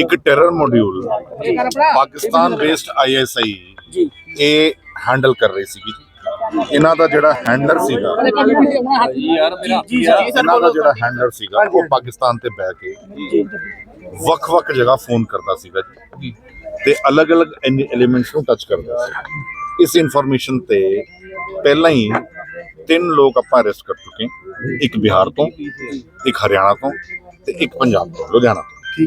ਇੱਕ terror module Pakistan based ISI ਜੀ। ਇਹ ਹੈਂਡਲ ਕਰ ਰਹੀ ਸੀਗੀ ਇਹਨਾਂ ਦਾ ਜਿਹੜਾ ਹੈਂਡਲਰ ਸੀਗਾ ਇਹਨਾਂ ਦਾ ਜਿਹੜਾ ਹੈਂਡਲਰ ਸੀਗਾ ਉਹ ਪਾਕਿਸਤਾਨ ਤੇ ਬਹਿ ਕੇ ਵੱਖ-ਵੱਖ ਜਗ੍ਹਾ ਫੋਨ ਕਰਦਾ ਸੀਗਾ ਜੀ। ਤੇ ਅਲੱਗ-ਅਲੱਗ ਐਲੀਮੈਂਟਸ ਨੂੰ ਟੱਚ ਕਰਦਾ ਸੀ। ਇਸ ਇਨਫੋਰਮੇਸ਼ਨ ਤੇ ਪਹਿਲਾਂ ਹੀ ਤਿੰਨ ਲੋਕ ਆਪਾਂ ਅਰੈਸਟ ਕਰ ਚੁੱਕੇ। ਇੱਕ ਬਿਹਾਰ ਤੋਂ ਇੱਕ ਹਰਿਆਣਾ ਤੋਂ ਤੇ ਇੱਕ ਪੰਜਾਬ ਤੋਂ ਲੁਧਿਆਣਾ ਤੋਂ।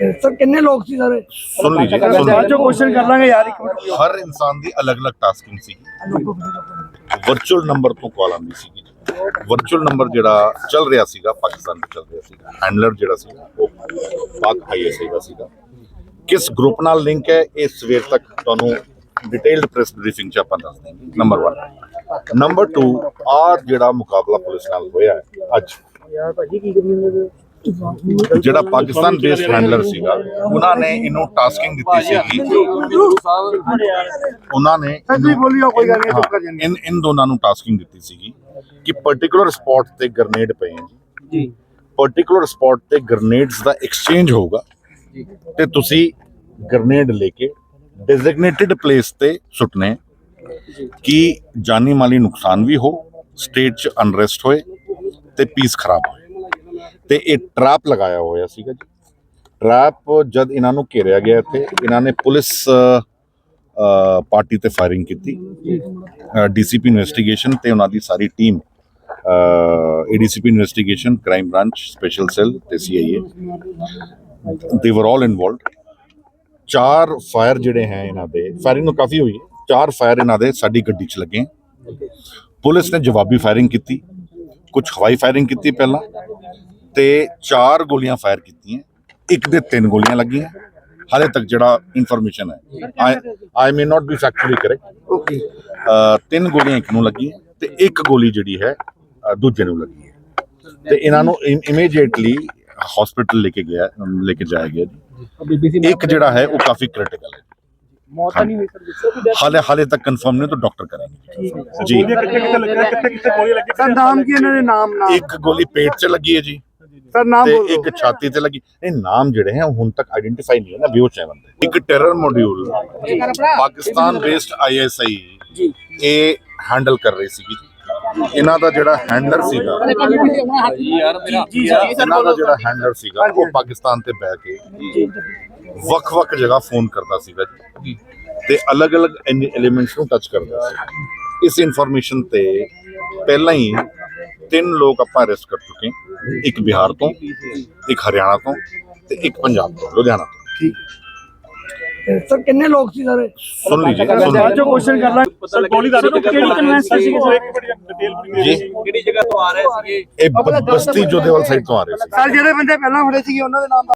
ਸਰ ਕਿੰਨੇ ਲੋਕ ਸੀ ਸਰ? ਸੁਣ ਲੀਜੀਏ ਸੁਣ ਬਾਅਦ ਚੋਂ ਕੁਐਸਚਨ ਕਰ ਲਾਂਗੇ ਯਾਰ ਇੱਕ ਮਿੰਟ ਲੀਜੀਏ। ਹਰ ਇਨਸਾਨ ਦੀ ਅਲੱਗ-ਅਲੱਗ ਟਾਸਕਿੰਗ ਸੀ। ਵਰਚੁਅਲ ਨੰਬਰ ਤੋਂ ਕਾਲ ਆਉਂਦੀ ਸੀ ਵਰਚੁਅਲ ਨੰਬਰ ਜਿਹੜਾ ਚੱਲ ਰਿਹਾ ਸੀਗਾ ਪਾਕਿਸਤਾਨ ਵਿੱਚ ਚੱਲ ਰਿਹਾ ਸੀਗਾ। ਹੈਂਡਲਰ ਜਿਹੜਾ ਸੀ ਉਹ ਪਾਕ ਆਈਐਸਆਈ ਦਾ ਸੀਗਾ। ਕਿਸ ਗਰੁੱਪ ਨਾਲ ਲਿੰਕ ਹੈ ਇਹ ਸਵੇਰ ਤੱਕ ਤੁਹਾਨੂੰ ਡਿਟੇਲਡ ਪ੍ਰੈਸ ਬਰੀਫਿੰਗ ਚ ਆਪਾਂ ਦੱਸ ਦਿਆਂਗੇ। ਨੰਬਰ 1 ਨੰਬਰ 2 ਆ ਜਿਹੜਾ ਮੁਕਾਬਲਾ ਪੁਲਿਸ ਨਾਲ ਹੋਇਆ ਹੈ ਅੱਜ। ਯਾਰ ਭਾਜੀ ਕੀ ਕਰੀ ਜਾਂਦੇ ਜਿਹੜਾ ਪਾਕਿਸਤਾਨ ਬੇਸਡ ਹੈਂਡਲਰ ਸੀਗਾ ਉਹਨਾਂ ਨੇ ਇਹਨੂੰ ਟਾਸਕਿੰਗ ਦਿੱਤੀ ਸੀਗੀ ਉਹਨਾਂ ਨੇ ਇਨ ਇਨ ਦੋਨਾਂ ਨੂੰ ਟਾਸਕਿੰਗ ਦਿੱਤੀ ਸੀਗੀ ਕਿ ਪਾਰਟਿਕੂਲਰ ਸਪੌਟ ਤੇ ਗ੍ਰਨੇਡ ਪਏ ਹੈ ਜੀ। ਜੀ। ਪਾਰਟਿਕੂਲਰ ਸਪੌਟ ਤੇ ਗ੍ਰਨੇਡਸ ਦਾ ਐਕਸਚੇਂਜ ਹੋਊਗਾ ਤੇ ਤੁਸੀਂ ਗ੍ਰਨੇਡ ਲੈ ਕੇ ਡੈਜ਼ਿਗਨੇਟਿਡ ਪਲੇਸ ਤੇ ਸੁੱਟਨੇ ਕਿ ਜਾਨੀ ਮਾਲੀ ਨੁਕਸਾਨ ਵੀ ਹੋ ਸਟੇਟ 'ਚ ਅਨਰੈਸਟ ਹੋਏ ਤੇ ਪੀਸ ਖਰਾਬ ਹੋਏ। ਤੇ ਇਹ ਟਰੈਪ ਲਗਾਇਆ ਹੋਇਆ ਸੀਗਾ ਜੀ। ਟਰੈਪ ਜਦ ਇਹਨਾਂ ਨੂੰ ਘੇਰਿਆ ਗਿਆ ਇੱਥੇ, ਇਹਨਾਂ ਨੇ ਪੁਲਿਸ ਪਾਰਟੀ ਤੇ ਫਾਇਰਿੰਗ ਕੀਤੀ। ਡੀਸੀਪੀ ਇਨਵੈਸਟੀਗੇਸ਼ਨ ਤੇ ਉਹਨਾਂ ਦੀ ਸਾਰੀ team ADCP investigation crime branch special cell ਤੇ ਸੀਆਈਏ ਦੇ ਵਰ ਆਲ ਇਨਵੋਲਵਡ ਚਾਰ ਫਾਇਰ ਜਿਹੜੇ ਹੈ ਇਹਨਾਂ ਦੇ ਫਾਇਰਿੰਗ ਨੂੰ ਕਾਫੀ ਹੋਈ ਹੈ। ਚਾਰ ਫਾਇਰ ਇਹਨਾਂ ਦੇ ਸਾਡੀ ਗੱਡੀ 'ਚ ਲੱਗੇ। ਪੁਲਿਸ ਨੇ ਜਵਾਬੀ ਫਾਇਰਿੰਗ ਕੀਤੀ। ਕੁਝ ਹਵਾਈ ਫਾਇਰਿੰਗ ਕੀਤੀ ਪਹਿਲਾਂ। ਤੇ ਚਾਰ ਗੋਲੀਆਂ ਫਾਇਰ ਕੀਤੀਆਂ। ਇੱਕ ਦੇ ਤਿੰਨ ਗੋਲੀਆਂ ਲੱਗੀਆਂ। ਹਾਲੇ ਤੱਕ ਜਿਹੜਾ ਇਨਫੋਰਮੇਸ਼ਨ ਹੈ I may not be factually correct okay ਤਿੰਨ ਗੋਲੀਆਂ ਇੱਕ ਨੂੰ ਲੱਗੀਆਂ ਤੇ ਇੱਕ ਗੋਲੀ ਜਿਹੜੀ ਹੈ ਦੂਜੇ ਨੂੰ ਲੱਗੀ ਹੈ। ਤੇ ਇਹਨਾਂ ਨੂੰ ਇਮੀਡੀਏਟਲੀ ਹਸਪੀਟਲ ਲੈ ਕੇ ਗਿਆ ਲੈ ਕੇ ਜਾਇਆ ਗਿਆ ਜੀ। ਇੱਕ ਜਿਹੜਾ ਹੈ ਉਹ ਕਾਫੀ ਕ੍ਰਿਟੀਕਲ ਹੈ। ਮੌਤ ਤਾਂ ਨਹੀਂ ਹੋਈ ਸਰ ਜਿੱਥੇ ਹਾਲੇ ਹਾਲੇ ਤੱਕ ਕੰਫਰਮ ਨਹੀਂ ਤਾਂ ਡਾਕਟਰ ਕਰਾਂਗੇ। ਜੀ। ਕਿੱਥੇ ਕਿੱਥੇ ਲੱਗੇ ਕਿੱਥੇ ਕਿੱਥੇ ਗੋਲੀ ਲੱਗੀ? ਸਰ ਨਾਮ ਕੀ ਇਹਨਾਂ ਦੇ ਨਾਮ ਨਾਮ ਇੱਕ ਗੋਲੀ ਪੇਟ 'ਚ ਲੱਗੀ ਹੈ ਜੀ। ਸਰ ਨਾਮ ਤੇ ਬੋਲੋ। ਇੱਕ ਛਾਤੀ ਤੇ ਲੱਗੀ। ਇਹ ਨਾਮ ਜਿਹੜੇ ਹੈ ਹੁਣ ਤੱਕ ਆਇਡੈਂਟੀਫਾਈ ਨਹੀਂ ਹੈ ਨਾ ਬੇਹੋਸ਼ ਹੈ ਬੰਦੇ। ਇੱਕ terror module Pakistan based ISI ਜੀ। ਇਹ ਹੈਂਡਲ ਕਰ ਰਹੀ ਸੀਗੀ ਇਹਨਾਂ ਦਾ ਜਿਹੜਾ ਹੈਂਡਲਰ ਸੀਗਾ ਇਹਨਾਂ ਦਾ ਜਿਹੜਾ ਹੈਂਡਲਰ ਸੀਗਾ ਉਹ ਪਾਕਿਸਤਾਨ ਤੇ ਬਹਿ ਕੇ ਜੀ। ਵੱਖ-ਵੱਖ ਜਗ੍ਹਾ ਫੋਨ ਕਰਦਾ ਸੀਗਾ ਜੀ। ਜੀ ਤੇ ਅਲੱਗ-ਅਲੱਗ ਐਲੀਮੈਂਟਸ ਨੂੰ ਟੱਚ ਕਰਦਾ ਸੀ। ਇਸ ਇਨਫੋਰਮੇਸ਼ਨ ਤੇ ਪਹਿਲਾਂ ਹੀ ਤਿੰਨ ਲੋਕ ਆਪਾਂ ਅਰੈਸਟ ਕਰ ਚੁੱਕੇ ਇੱਕ ਬਿਹਾਰ ਤੋਂ ਇੱਕ ਹਰਿਆਣਾ ਤੋਂ ਤੇ ਇੱਕ ਪੰਜਾਬ ਤੋਂ ਲੁਧਿਆਣਾ ਤੋਂ। ਸਰ ਕਿੰਨੇ ਲੋਕ ਸੀ ਸਾਰੇ? ਸੁਣ ਲੀਜੀਏ ਸੁਣ ਲੀਜੀਏ। ਅੱਜ ਕੁਐਸਚਨ ਕਰ ਲਾਂ ਸਰ ਗੋਲੀ ਦਾ ਕਿਹੜੀ ਕਨਵੈਂਸ ਸੀ ਜੀ। ਕਿਹੜੀ ਜਗ੍ਹਾ ਤੋਂ ਆ ਰਹੇ ਸੀਗੇ? ਇਹ ਬਸਤੀ ਜੋਧੇਵਾਲ ਸਾਈਡ ਤੋਂ ਆ ਰਹੇ ਸੀ। ਸਰ ਜਿਹੜੇ ਬੰਦੇ ਪਹਿਲਾਂ ਫੜੇ ਸੀਗੇ ਉਹਨਾਂ ਦੇ ਨਾਮ